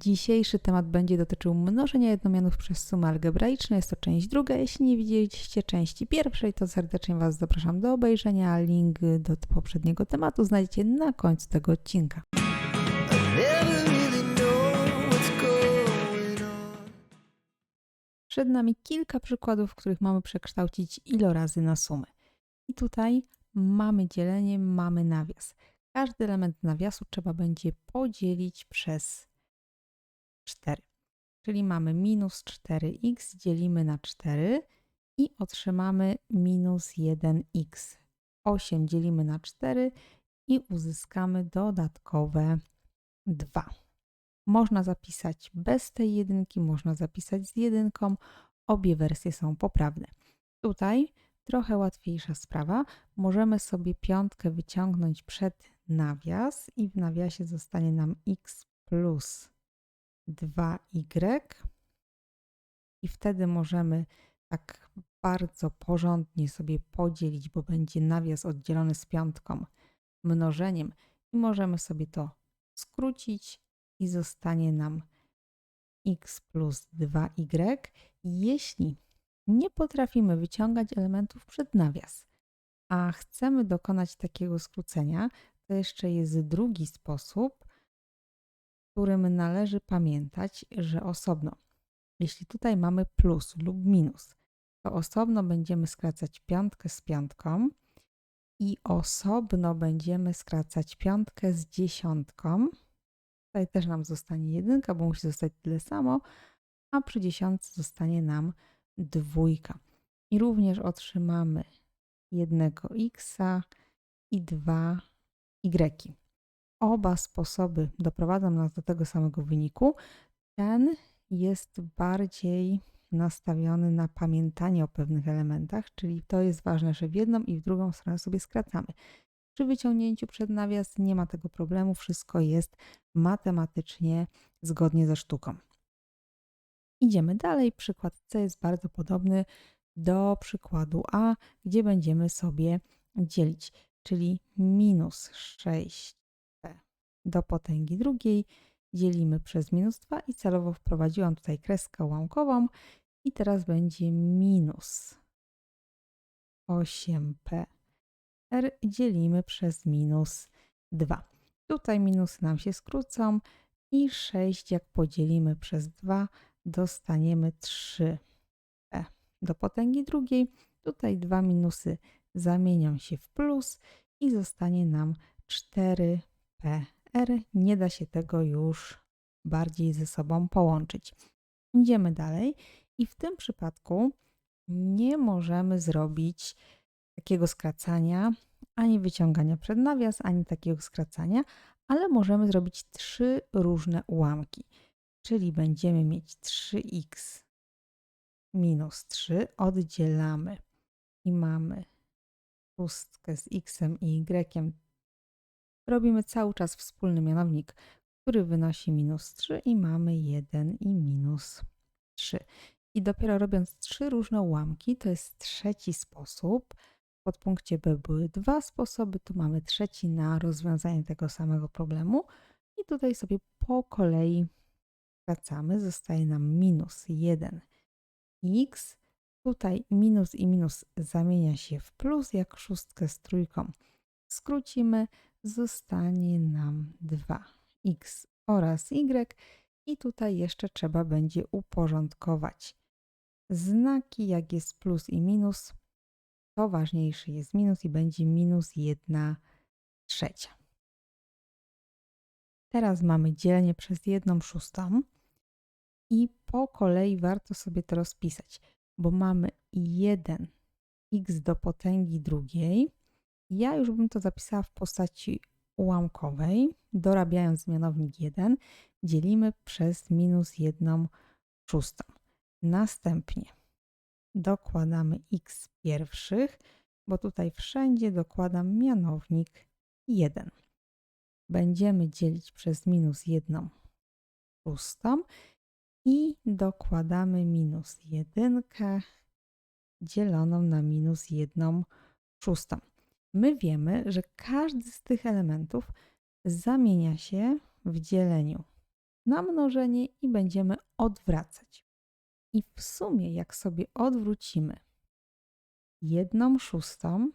Dzisiejszy temat będzie dotyczył mnożenia jednomianów przez sumy algebraiczne. Jest to część druga. Jeśli nie widzieliście części pierwszej, to serdecznie Was zapraszam do obejrzenia. Link do poprzedniego tematu znajdziecie na końcu tego odcinka. Przed nami kilka przykładów, w których mamy przekształcić ilorazy na sumy. I tutaj mamy dzielenie, mamy nawias. Każdy element nawiasu trzeba będzie podzielić przez 4. Czyli mamy minus 4x dzielimy na 4 i otrzymamy minus 1x. 8 dzielimy na 4 i uzyskamy dodatkowe 2. Można zapisać bez tej jedynki, można zapisać z jedynką. Obie wersje są poprawne. Tutaj trochę łatwiejsza sprawa. Możemy sobie piątkę wyciągnąć przed nawias i w nawiasie zostanie nam x plus 2y. I wtedy możemy tak bardzo porządnie sobie podzielić, bo będzie nawias oddzielony z piątką mnożeniem i możemy sobie to skrócić i zostanie nam x plus 2y. Jeśli nie potrafimy wyciągać elementów przed nawias, a chcemy dokonać takiego skrócenia, to jeszcze jest drugi sposób, którym należy pamiętać, że osobno, jeśli tutaj mamy plus lub minus, to osobno będziemy skracać piątkę z piątką i osobno będziemy skracać piątkę z dziesiątką. Tutaj też nam zostanie jedynka, bo musi zostać tyle samo, a przy dziesiątce zostanie nam dwójka. I również otrzymamy jednego x i dwa y. Oba sposoby doprowadzą nas do tego samego wyniku. Ten jest bardziej nastawiony na pamiętanie o pewnych elementach, czyli to jest ważne, że w jedną i w drugą stronę sobie skracamy. Przy wyciągnięciu przed nawias nie ma tego problemu, wszystko jest matematycznie zgodnie ze sztuką. Idziemy dalej. Przykład C jest bardzo podobny do przykładu A, gdzie będziemy sobie dzielić, czyli minus 6 do potęgi drugiej dzielimy przez minus 2 i celowo wprowadziłam tutaj kreskę ułamkową i teraz będzie minus 8p r dzielimy przez minus 2. Tutaj minusy nam się skrócą i 6 jak podzielimy przez 2 dostaniemy 3p do potęgi drugiej. Tutaj dwa minusy zamienią się w plus i zostanie nam 4p r. Nie da się tego już bardziej ze sobą połączyć. Idziemy dalej i w tym przypadku nie możemy zrobić takiego skracania, ani wyciągania przed nawias, ani takiego skracania, ale możemy zrobić trzy różne ułamki. Czyli będziemy mieć 3x minus 3, oddzielamy i mamy pustkę z x i y robimy cały czas wspólny mianownik, który wynosi minus 3 i mamy 1 i minus 3. I dopiero robiąc trzy różne ułamki, to jest trzeci sposób. W podpunkcie B były dwa sposoby, tu mamy trzeci na rozwiązanie tego samego problemu. I tutaj sobie po kolei wracamy. Zostaje nam minus 1x. Tutaj minus i minus zamienia się w plus, jak szóstkę z trójką skrócimy, zostanie nam 2x oraz y i tutaj jeszcze trzeba będzie uporządkować znaki, jak jest plus i minus, to ważniejszy jest minus i będzie minus 1 trzecia. Teraz mamy dzielenie przez 1 szóstą i po kolei warto sobie to rozpisać, bo mamy 1 x do potęgi drugiej ja już bym to zapisała w postaci ułamkowej, dorabiając mianownik 1, dzielimy przez minus 1 szóstą. Następnie dokładamy x pierwszych, bo tutaj wszędzie dokładam mianownik 1. Będziemy dzielić przez minus 1 szóstą i dokładamy minus 1 dzieloną na minus 1 szóstą my wiemy, że każdy z tych elementów zamienia się w dzieleniu na mnożenie i będziemy odwracać. I w sumie, jak sobie odwrócimy jedną szóstą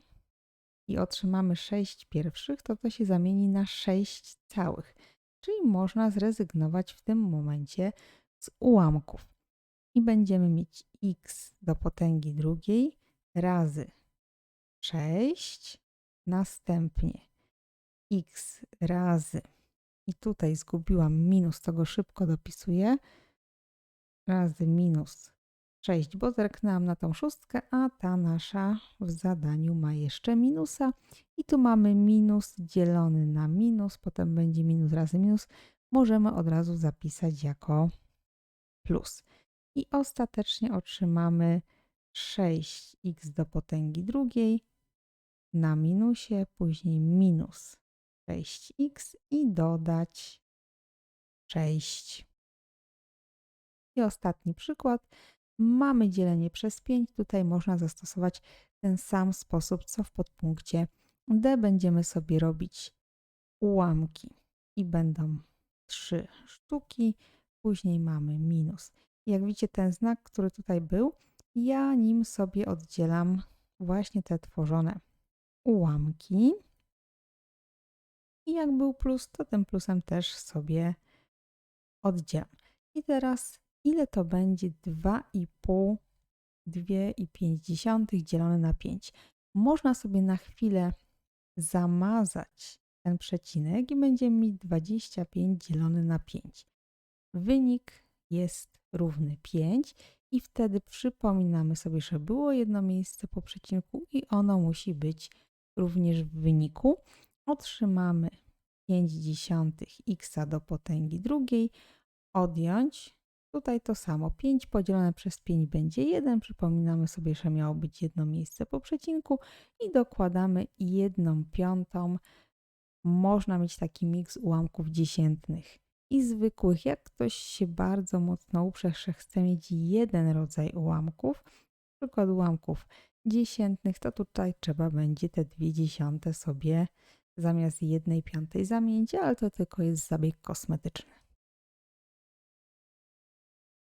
i otrzymamy 6 pierwszych, to to się zamieni na 6 całych. Czyli można zrezygnować w tym momencie z ułamków. I będziemy mieć x do potęgi drugiej razy 6, następnie x razy, i tutaj zgubiłam minus, to go szybko dopisuję, razy minus 6, bo zerknęłam na tą szóstkę, a ta nasza w zadaniu ma jeszcze minusa. I tu mamy minus dzielony na minus, potem będzie minus razy minus. Możemy od razu zapisać jako plus. I ostatecznie otrzymamy 6x do potęgi drugiej na minusie, później minus 6x i dodać 6. I ostatni przykład. Mamy dzielenie przez 5. Tutaj można zastosować ten sam sposób, co w podpunkcie D. Będziemy sobie robić ułamki i będą 3 sztuki. Później mamy minus. Jak widzicie, ten znak, który tutaj był, ja nim sobie oddzielam właśnie te tworzone ułamki. I jak był plus, to tym plusem też sobie oddzielam. I teraz ile to będzie 2,5 2,5 dzielone na 5. Można sobie na chwilę zamazać ten przecinek i będziemy mieć 25 dzielone na 5. Wynik jest równy 5 i wtedy przypominamy sobie, że było jedno miejsce po przecinku i ono musi być również w wyniku. Otrzymamy 5 dziesiątych x do potęgi drugiej, odjąć. Tutaj to samo, 5 podzielone przez 5 będzie 1. Przypominamy sobie, że miało być jedno miejsce po przecinku i dokładamy 1 piątą. Można mieć taki miks ułamków dziesiętnych i zwykłych. Jak ktoś się bardzo mocno uprze, że chce mieć jeden rodzaj ułamków, przykład ułamków dziesiętnych, to tutaj trzeba będzie te dwie dziesiąte sobie zamiast jednej piątej zamienić, ale to tylko jest zabieg kosmetyczny.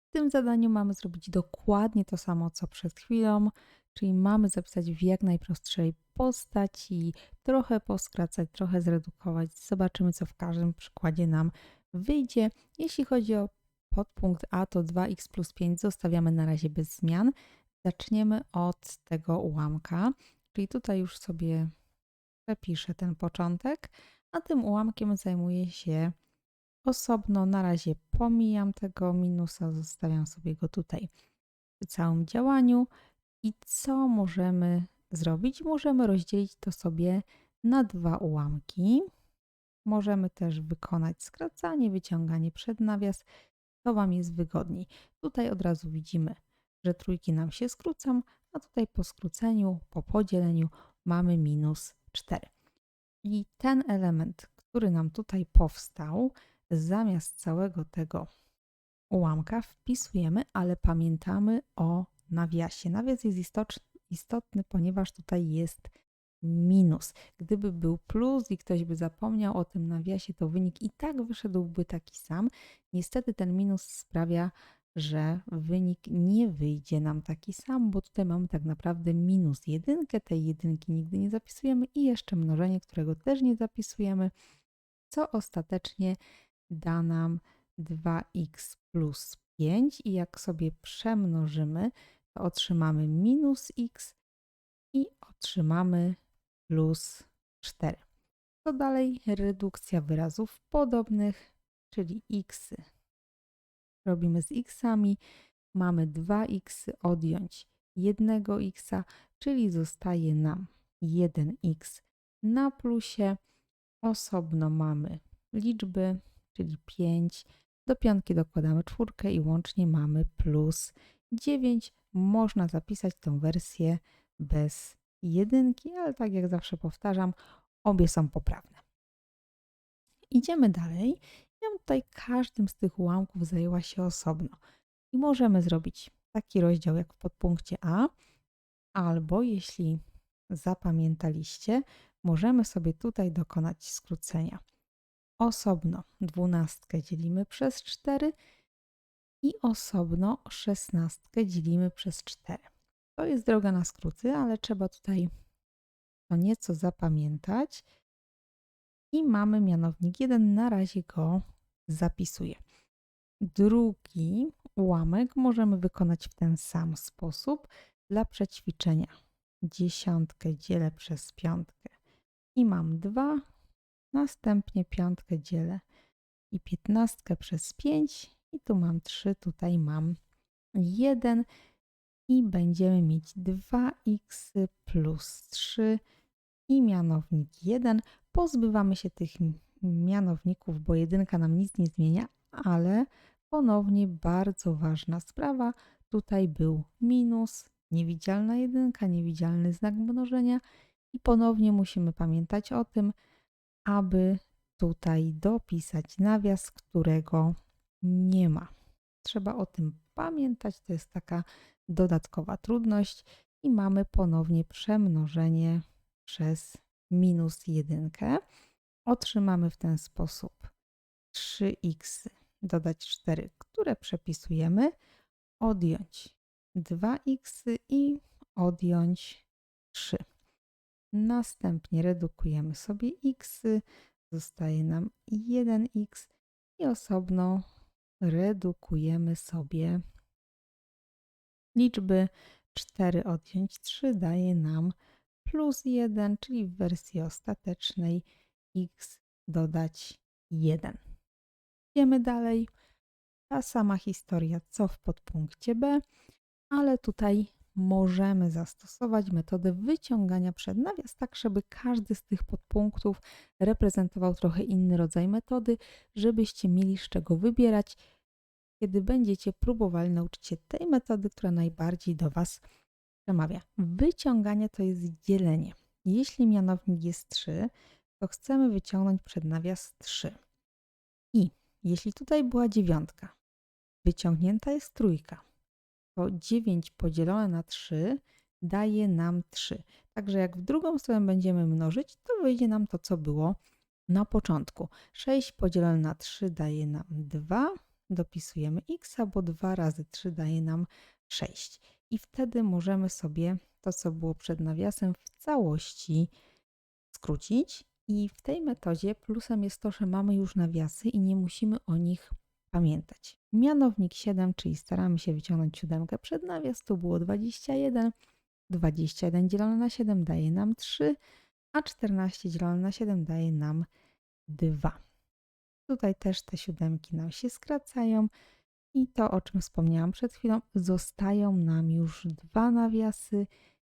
W tym zadaniu mamy zrobić dokładnie to samo, co przed chwilą, czyli mamy zapisać w jak najprostszej postaci, trochę poskracać, trochę zredukować. Zobaczymy, co w każdym przykładzie nam wyjdzie. Jeśli chodzi o podpunkt A, to 2x plus 5 zostawiamy na razie bez zmian. Zaczniemy od tego ułamka, czyli tutaj już sobie przepiszę ten początek, a tym ułamkiem zajmuję się osobno. Na razie pomijam tego minusa, zostawiam sobie go tutaj przy całym działaniu. I co możemy zrobić? Możemy rozdzielić to sobie na dwa ułamki. Możemy też wykonać skracanie, wyciąganie przed nawias, to Wam jest wygodniej. Tutaj od razu widzimy, że trójki nam się skrócą, a tutaj po skróceniu, po podzieleniu mamy minus 4. I ten element, który nam tutaj powstał, zamiast całego tego ułamka wpisujemy, ale pamiętamy o nawiasie. Nawias jest istotny, ponieważ tutaj jest minus. Gdyby był plus i ktoś by zapomniał o tym nawiasie, to wynik i tak wyszedłby taki sam. Niestety ten minus sprawia, że wynik nie wyjdzie nam taki sam, bo tutaj mamy tak naprawdę minus jedynkę, tej jedynki nigdy nie zapisujemy i jeszcze mnożenie, którego też nie zapisujemy, co ostatecznie da nam 2x plus 5 i jak sobie przemnożymy, to otrzymamy minus x i otrzymamy plus 4. To dalej redukcja wyrazów podobnych, czyli x robimy z xami. Mamy 2x odjąć 1x, czyli zostaje nam 1x na plusie. Osobno mamy liczby, czyli 5. Do piątki dokładamy czwórkę i łącznie mamy plus 9. Można zapisać tą wersję bez jedynki, ale tak jak zawsze powtarzam, obie są poprawne. Idziemy dalej. Tutaj każdym z tych ułamków zajęła się osobno. I możemy zrobić taki rozdział jak w podpunkcie A, albo jeśli zapamiętaliście, możemy sobie tutaj dokonać skrócenia. osobno dwunastkę dzielimy przez 4 i osobno szesnastkę dzielimy przez 4. To jest droga na skróty, ale trzeba tutaj to nieco zapamiętać. I mamy mianownik 1, na razie go zapisuję. Drugi ułamek możemy wykonać w ten sam sposób dla przećwiczenia. Dziesiątkę dzielę przez piątkę i mam 2, następnie piątkę dzielę i piętnastkę przez 5 i tu mam 3, tutaj mam 1 i będziemy mieć 2x plus 3 i mianownik 1. Pozbywamy się tych mianowników, bo jedynka nam nic nie zmienia, ale ponownie bardzo ważna sprawa. Tutaj był minus, niewidzialna jedynka, niewidzialny znak mnożenia i ponownie musimy pamiętać o tym, aby tutaj dopisać nawias, którego nie ma. Trzeba o tym pamiętać, to jest taka dodatkowa trudność i mamy ponownie przemnożenie przez minus jedynkę. Otrzymamy w ten sposób 3x dodać 4, które przepisujemy, odjąć 2x i odjąć 3. Następnie redukujemy sobie x, zostaje nam 1x i osobno redukujemy sobie liczby. 4 odjąć 3 daje nam plus 1, czyli w wersji ostatecznej x dodać 1. Idziemy dalej. Ta sama historia co w podpunkcie B, ale tutaj możemy zastosować metodę wyciągania przed nawias, tak żeby każdy z tych podpunktów reprezentował trochę inny rodzaj metody, żebyście mieli z czego wybierać, kiedy będziecie próbowali nauczyć się tej metody, która najbardziej do Was przemawia. Wyciąganie to jest dzielenie. Jeśli mianownik jest 3, to chcemy wyciągnąć przed nawias 3. I jeśli tutaj była dziewiątka, wyciągnięta jest trójka, to 9 podzielone na 3 daje nam 3. Także jak w drugą stronę będziemy mnożyć, to wyjdzie nam to, co było na początku. 6 podzielone na 3 daje nam 2. Dopisujemy x, bo 2 razy 3 daje nam 6. I wtedy możemy sobie to, co było przed nawiasem, w całości skrócić. I w tej metodzie plusem jest to, że mamy już nawiasy i nie musimy o nich pamiętać. Mianownik 7, czyli staramy się wyciągnąć siódemkę przed nawias, tu było 21. 21 dzielone na 7 daje nam 3, a 14 dzielone na 7 daje nam 2. Tutaj też te siódemki nam się skracają i to, o czym wspomniałam przed chwilą, zostają nam już dwa nawiasy.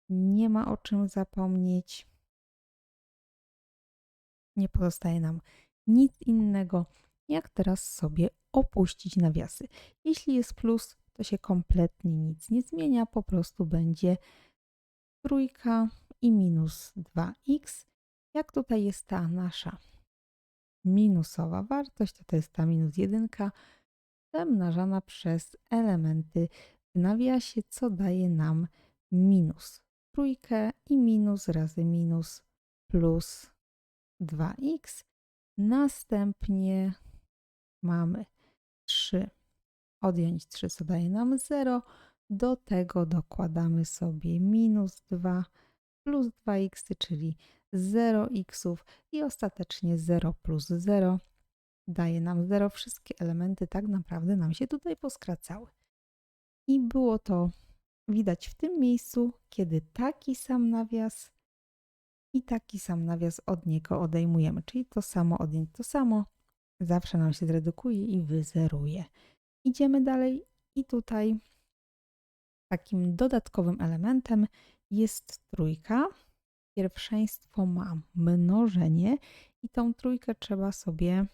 Nie ma o czym zapomnieć. Nie pozostaje nam nic innego, jak teraz sobie opuścić nawiasy. Jeśli jest plus, to się kompletnie nic nie zmienia, po prostu będzie trójka i minus 2x. Jak tutaj jest ta nasza minusowa wartość, to to jest ta minus jedynka, przemnażana przez elementy w nawiasie, co daje nam minus trójkę i minus razy minus plus 2x. Następnie mamy 3 odjąć 3, co daje nam 0. Do tego dokładamy sobie minus 2 plus 2x, czyli 0x i ostatecznie 0 plus 0 daje nam 0. Wszystkie elementy tak naprawdę nam się tutaj poskracały. I było to widać w tym miejscu, kiedy taki sam nawias i taki sam nawias od niego odejmujemy, czyli to samo odjąć to samo, zawsze nam się zredukuje i wyzeruje. Idziemy dalej i tutaj takim dodatkowym elementem jest trójka. Pierwszeństwo ma mnożenie i tą trójkę trzeba sobie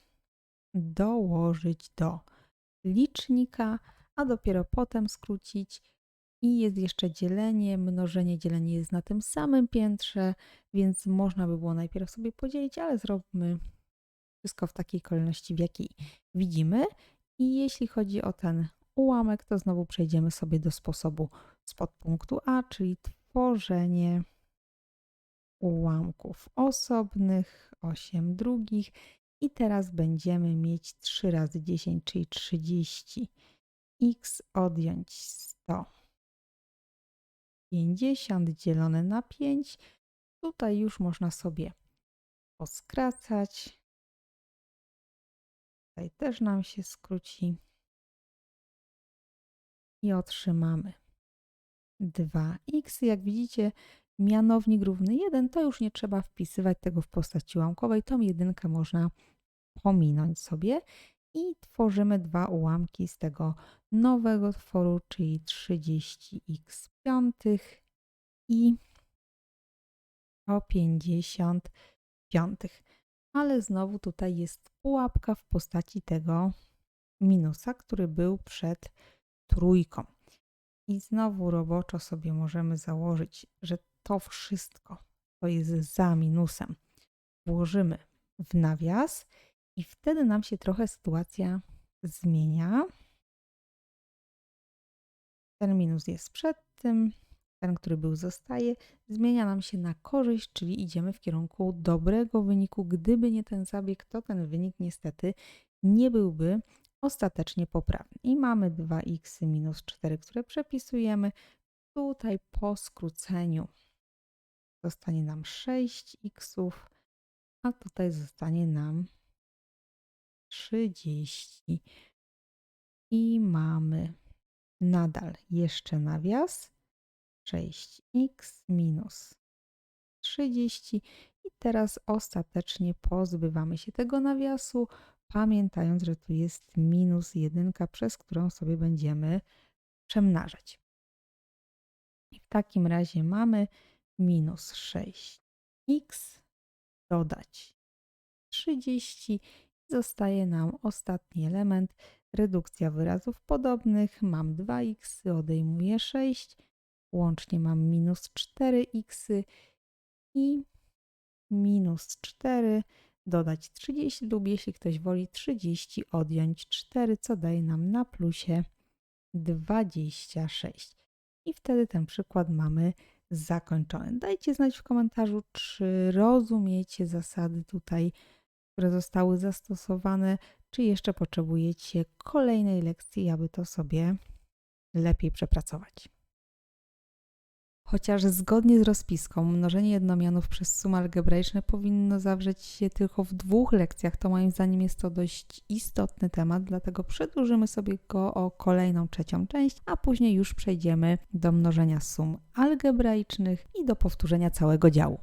dołożyć do licznika, a dopiero potem skrócić. I jest jeszcze dzielenie, mnożenie, dzielenie jest na tym samym piętrze, więc można by było najpierw sobie podzielić, ale zróbmy wszystko w takiej kolejności, w jakiej widzimy. I jeśli chodzi o ten ułamek, to znowu przejdziemy sobie do sposobu z podpunktu A, czyli tworzenie ułamków osobnych, 8 drugich I teraz będziemy mieć 3 razy 10, czyli 30. x odjąć 100. 50 dzielone na 5. Tutaj już można sobie poskracać. Tutaj też nam się skróci. I otrzymamy 2x. Jak widzicie, mianownik równy 1, to już nie trzeba wpisywać tego w postaci ułamkowej. Tą jedynkę można pominąć sobie i tworzymy dwa ułamki z tego nowego tworu, czyli 30x piątych i o 50 piątych. Ale znowu tutaj jest pułapka w postaci tego minusa, który był przed trójką. I znowu roboczo sobie możemy założyć, że to wszystko, to jest za minusem, włożymy w nawias i wtedy nam się trochę sytuacja zmienia. Ten minus jest przed tym, ten, który był, zostaje. Zmienia nam się na korzyść, czyli idziemy w kierunku dobrego wyniku. Gdyby nie ten zabieg, to ten wynik niestety nie byłby ostatecznie poprawny. I mamy 2x minus 4, które przepisujemy. Tutaj po skróceniu zostanie nam 6x, a tutaj zostanie nam 30. I mamy nadal jeszcze nawias 6x minus 30. I teraz ostatecznie pozbywamy się tego nawiasu, pamiętając, że tu jest minus 1, przez którą sobie będziemy przemnażać. I w takim razie mamy minus 6x dodać 30 zostaje nam ostatni element, redukcja wyrazów podobnych. Mam 2x, odejmuję 6, łącznie mam minus 4x i minus 4 dodać 30 lub jeśli ktoś woli 30 odjąć 4, co daje nam na plusie 26. I wtedy ten przykład mamy zakończony. Dajcie znać w komentarzu, czy rozumiecie zasady tutaj, które zostały zastosowane, czy jeszcze potrzebujecie kolejnej lekcji, aby to sobie lepiej przepracować. Chociaż zgodnie z rozpiską mnożenie jednomianów przez sumy algebraiczne powinno zawrzeć się tylko w dwóch lekcjach, to moim zdaniem jest to dość istotny temat, dlatego przedłużymy sobie go o kolejną trzecią część, a później już przejdziemy do mnożenia sum algebraicznych i do powtórzenia całego działu.